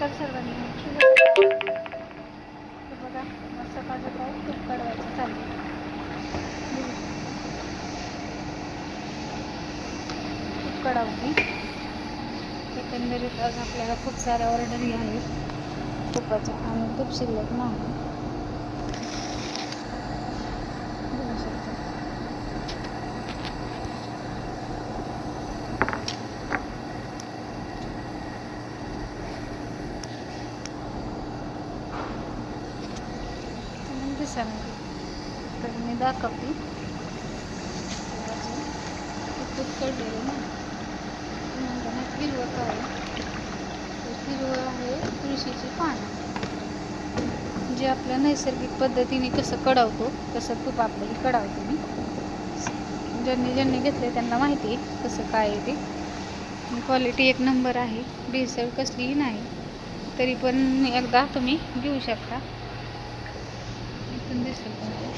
नमस्कार सर्वांनी. बघा मग सकाळचं काय तूप चालेल चाललं. तूप काढावती एकंदरीत आज आपल्याला खूप साऱ्या ऑर्डरी आहेत. तुपाच्या आणि तूप शिल्लक नाही बघू शकता म्हणून दिसायला तर मी दाखवते. खूप कळलेलं ना म्हणताना हिरवं काय तर हिरवं आहे तुळशीची पानं जे आपल्या नैसर्गिक पद्धतीने कसं कढवतो तसं तूप आपल्याला कढावते मी. ज्यांनी ज्यांनी घेतले त्यांना माहिती आहे कसं काय आहे ते. क्वालिटी एक नंबर आहे. भेसळ कसलीही नाही. तरी पण एकदा तुम्ही घेऊ शकता. इथून दिसेल तुम्हाला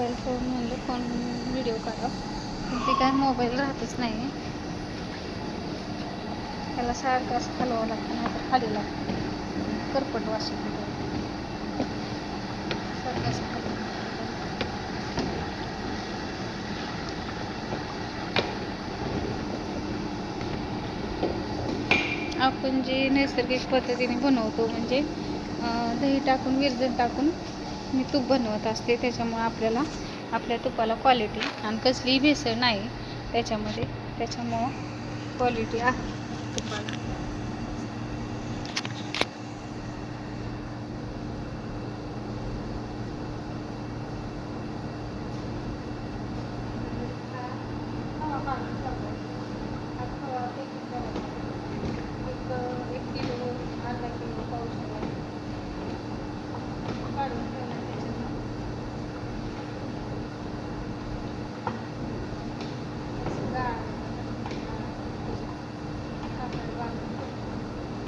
मोबाईल फोन म्हणलं फोन व्हिडिओ काढा. पण ते काय मोबाईल राहतच नाही त्याला सारखं असं हलवावं लागतं नाही तर खाली लागतं. करपट वाशी सारखं असं आपण जे नैसर्गिक पद्धतीने बनवतो म्हणजे दही टाकून विरजन टाकून मी तूप बनवत असते त्याच्यामुळं आपल्याला आपल्या तुपाला क्वालिटी आणि कसलीही भेसळ नाही. त्याच्यामध्ये त्याच्यामुळं क्वालिटी आहे तुपाला एक एक किलो अर्धा किलो पाऊस काढून ठेवला त्याच्यात असं गाळ कापड बांधून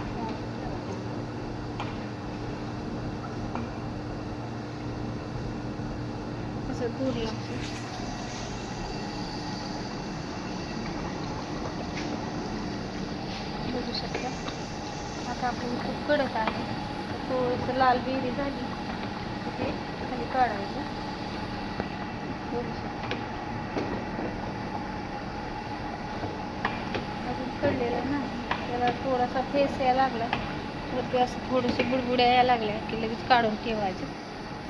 त्यावर ठेवायचं. भरपूर लागते बघू शकता. आता आपण खूप कडक आहे. थोडंसं लाल बेरी झाली. ते खाली काढायचं. बघू शकता. अजून कडलेलं नाही. त्याला थोडासा फेस यायला लागला. तर ते असं थोडंसं बुडबुड्या यायला लागल्या की लगेच काढून ठेवायचं.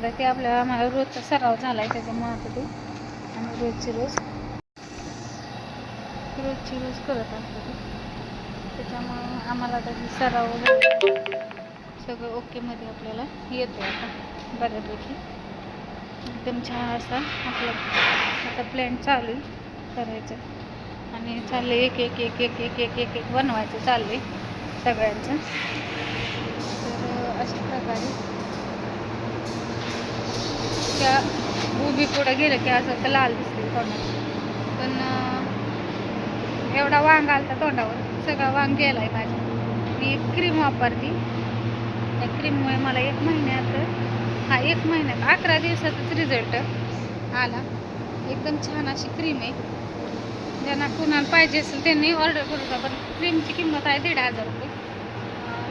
आता ते आपल्याला आम्हाला रोजचा सराव झाला आहे त्याच्यामुळे आता ते आम्ही रोजची रोज रोजची रोज करत असतो ते. त्याच्यामुळं आम्हाला आता सराव वगैरे सगळं ओकेमध्ये आपल्याला येतो आता बऱ्यापैकी. एकदम छान असा आपला आता प्लॅन चालू आहे करायचं. आणि चाललं एक एक एक एक एक एक एक एक बनवायचं चाललं आहे सगळ्यांचं. तर अशा प्रकारे त्या उभी पुढं गेलं की असं तर लाल दिसते तोंडात. पण एवढा वांग आलता तोंडावर. सगळा वांग गेलाय माझ्या. मी एक क्रीम वापरते त्या क्रीममुळे मला एक महिन्यात हा एक महिन्यात अकरा दिवसातच रिझल्ट आला. एकदम छान अशी क्रीम आहे. ज्यांना कुणाला पाहिजे असेल त्यांनी ऑर्डर करू का पण क्रीमची किंमत आहे दीड हजार रुपये.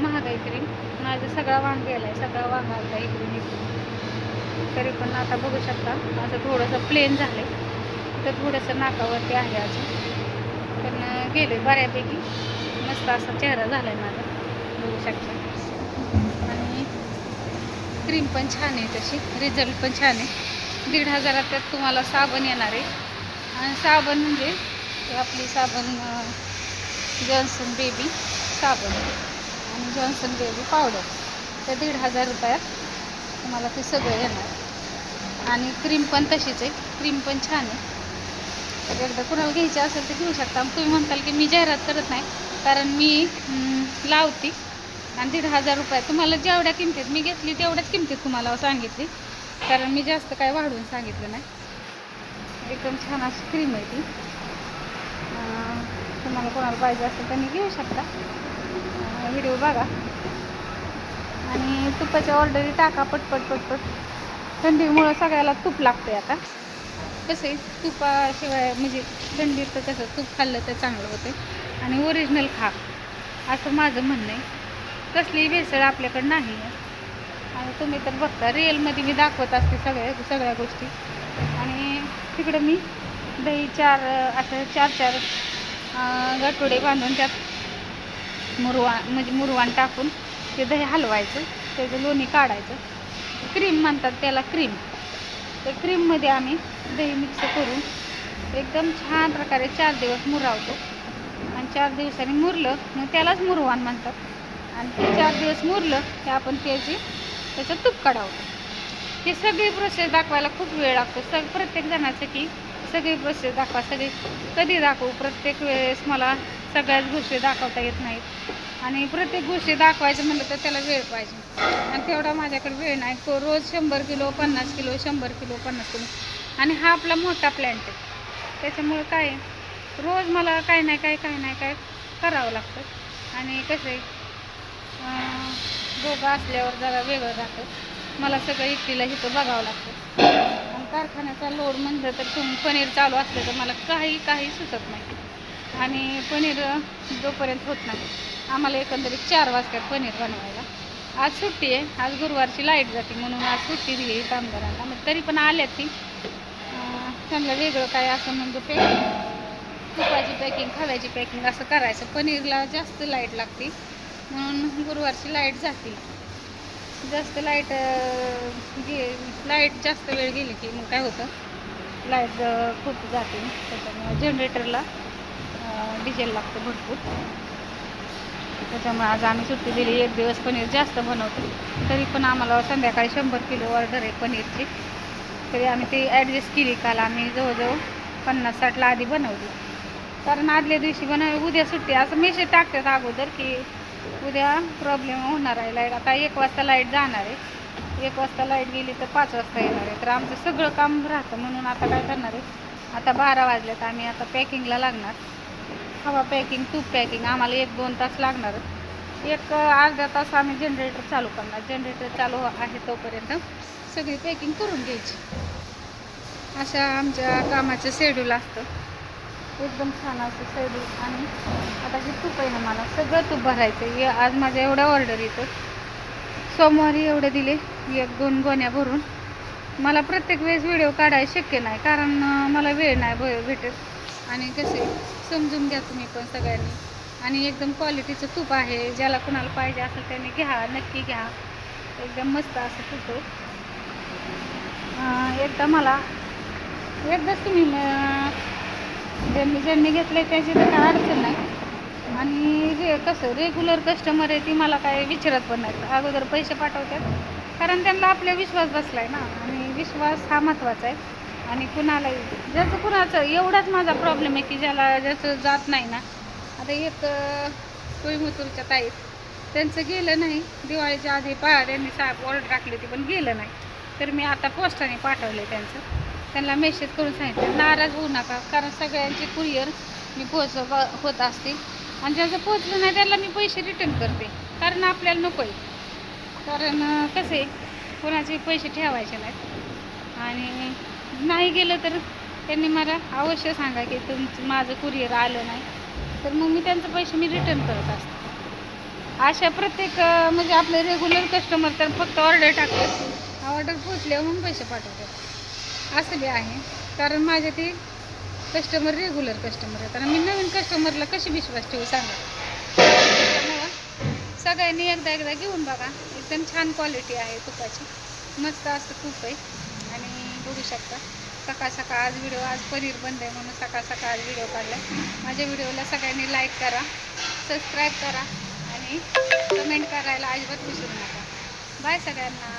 महागाई क्रीम माझा सगळा वांग गेला आहे सगळा वांग आलता इकडून इकडून. तरी पण आता बघू शकता. असं थोडंसं प्लेन झालं तर थोडंसं नाकावरती आहे अजून. पण गेले बऱ्यापैकी. मस्त असा चेहरा झाला आहे माझा. बघू शकता. आणि क्रीम पण छान आहे तशी. रिझल्ट पण छान आहे. दीड हजारात त्यात तुम्हाला साबण येणार आहे. आणि साबण म्हणजे आपली साबण जॉन्सन बेबी साबण. आणि जॉन्सन बेबी पावडर तर दीड हजार रुपयात तुम्हाला ते सगळं येणार. आणि क्रीम पण तशीच आहे. क्रीम पण छान आहे. तर एकदा कुणाला घ्यायची असेल तर घेऊ शकता. तुम्ही म्हणताल की मी जाहिरात करत नाही कारण मी लावती. आणि दीड हजार रुपये तुम्हाला जेवढ्या किमतीत मी घेतली तेवढ्याच किमतीत तुम्हाला सांगितली. कारण मी जास्त काय वाढवून सांगितलं नाही. एकदम छान अशी क्रीम आहे ती. तुम्हाला कोणाला पाहिजे असेल तर मी घेऊ शकता. व्हिडिओ बघा. आणि तुपाच्या ऑर्डरी टाका पटपट पटपट. थंडीमुळं सगळ्याला तूप लागते आता. कसं आहे तुपाशिवाय म्हणजे थंडीत तर कसं तूप खाल्लं तर चांगलं होतं आणि ओरिजिनल खा असं माझं म्हणणं आहे. कसलीही भेसळ आपल्याकडं नाही आहे. आणि तुम्ही तर बघता रिअलमध्ये मी दाखवत असते सगळ्या सगळ्या गोष्टी. आणि तिकडं मी दही चार असं चार चार गटोडे बांधून त्यात मुरवा म्हणजे मुरवाण टाकून ते दही हलवायचं त्याचं लोणी काढायचं. क्रीम म्हणतात त्याला क्रीम. त्या क्रीममध्ये आम्ही दही मिक्स करून एकदम छान प्रकारे चार दिवस मुरावतो. आणि चार दिवसांनी मुरलं मग त्यालाच मुरवाण म्हणतात. आणि ते चार दिवस मुरलं की आपण त्याची त्याचं तूप काढावतो ही सगळी प्रोसेस दाखवायला खूप वेळ लागतो. सग प्रत्येक जणाचं की सगळी प्रोसेस दाखवा. सगळी कधी दाखवू? प्रत्येक वेळेस मला सगळ्याच गोष्टी दाखवता येत नाहीत. आणि प्रत्येक गोष्टी दाखवायचं म्हणलं तर त्याला वेळ पाहिजे. आणि तेवढा माझ्याकडे वेळ नाही. तो रोज शंभर किलो पन्नास किलो शंभर किलो पन्नास किलो. आणि हा आपला मोठा प्लॅन्ट आहे. त्याच्यामुळं काय रोज मला काय नाही काय काय नाही काय करावं लागतं. आणि कसं आहे? दोघं असल्यावर जरा वेगळं जातं. मला सगळं एकटीला इथं बघावं लागतं. आणि कारखान्याचा लोड म्हणलं तर तुम पनीर चालू असलं तर मला काही काही सुचत नाही. आणि पनीर जोपर्यंत होत नाही. आम्हाला एकंदरीत चार वाजतात पनीर बनवायला. आज सुट्टी आहे. आज गुरुवारची लाइट जाते म्हणून आज सुट्टी दिली कामगारांना. मग तरी पण आल्यात ती. अं, त्यांना वेगळं काय असं म्हणजे पॅकिंग तुपाची पॅकिंग खव्याची पॅकिंग असं करायचं. पनीरला जास्त लाइट लागते. म्हणून गुरुवारची लाइट जाते. जास्त लाइट गे लाइट जास्त वेळ गेली की मग काय होतं? लाइट खूप जाते. त्याच्यामुळे जनरेटरला डिझेल लागतं भरपूर. त्याच्यामुळे आज आम्ही सुट्टी दिली. एक दिवस पनीर जास्त बनवतो. तरी पण आम्हाला संध्याकाळी शंभर किलो ऑर्डर आहे पनीरची. तरी आम्ही ती ॲडजस्ट केली. काल आम्ही जवळजवळ पन्नास साठला आधी बनवली. कारण आदल्या दिवशी बनव उद्या सुट्टी. असं मेसेज टाकतात अगोदर की उद्या प्रॉब्लेम होणार आहे लाइट आता एक वाजता लाइट जाणार आहे. एक वाजता लाइट गेली तर पाच वाजता येणार आहे. तर आमचं सगळं काम राहतं म्हणून आता काय करणार आहे? आता बारा वाजल्यात. आम्ही आता पॅकिंगला लागणार. हवा पॅकिंग तूप पॅकिंग आम्हाला एक दोन तास लागणार. एक अर्धा तास आम्ही जनरेटर चालू करणार. जनरेटर चालू आहे तोपर्यंत सगळी पॅकिंग करून घ्यायची. अशा आमच्या कामाचं शेड्यूल असतं. एकदम छान असं शेड्यूल आणि आता हे तूप आहे ना मला सगळं तूप भरायचं आहे. आज माझ्या एवढ्या ऑर्डर येतं सोमवारी एवढे दिले. एक दोन गोण्या भरून. मला प्रत्येक वेळेस व्हिडिओ काढायला शक्य नाही कारण मला वेळ नाही भ- भेटत. आणि कसे समजून घ्या तुम्ही पण सगळ्यांनी. आणि एकदम क्वालिटीचं तूप आहे ज्याला कुणाला पाहिजे असेल त्याने घ्या नक्की घ्या. एकदम मस्त असं तूप एकदा मला एकदाच तुम्ही ज्यांनी ज्यांनी घेतलं त्याची तर काय अडचण नाही. आणि हे कसं रेग्युलर कस्टमर आहे ती मला काय विचारत पण नाही अगोदर पैसे पाठवतात. कारण त्यांना आपला विश्वास बसला आहे ना. आणि विश्वास हा महत्त्वाचा आहे. आणि कुणालाही ज्याचं कुणाचं एवढाच माझा प्रॉब्लेम आहे की ज्याला ज्याचं जात नाही ना. आता एक कोईमतूरच्या ताईत त्यांचं गेलं नाही. दिवाळीच्या आधी पा त्यांनी साहेब ऑर्डर टाकली होती पण गेलं नाही. तर मी आता पोस्टाने पाठवलं त्यांचं. त्यांना मेसेज करून सांगितलं नाराज होऊ नका कारण सगळ्यांची कुरिअर मी पोच होत असते आणि ज्याचं पोचलं नाही त्याला मी पैसे रिटर्न करते. कारण आपल्याला नको आहे कारण कसे कसं आहे कोणाचे पैसे ठेवायचे नाहीत. आणि नाही गेलं तर त्यांनी मला अवश्य सांगा की तुमचं माझं कुरिअर आलं नाही. तर मग मी त्यांचे पैसे मी रिटर्न करत असते. अशा प्रत्येक म्हणजे आपले रेग्युलर कस्टमर तर फक्त ऑर्डर टाकतात. ऑर्डर पोचल्यावर मग पैसे पाठवतात. असं बी आहे. कारण माझे ते कस्टमर रेग्युलर कस्टमर आहेत. आणि मी नवीन कस्टमरला कशी विश्वास ठेवू सांगा? त्यामुळं सगळ्यांनी एकदा एकदा घेऊन बघा. एकदम छान क्वालिटी आहे तुपाची. मस्त असं तूप आहे. बघू शकता. सकाळ सकाळ आज व्हिडिओ आज पनीर बंद आहे म्हणून सकाळ सकाळ आज व्हिडिओ काढला माझ्या व्हिडिओला सगळ्यांनी लाईक करा सबस्क्राईब करा आणि कमेंट करायला अजिबात विसरू नका. बाय सगळ्यांना.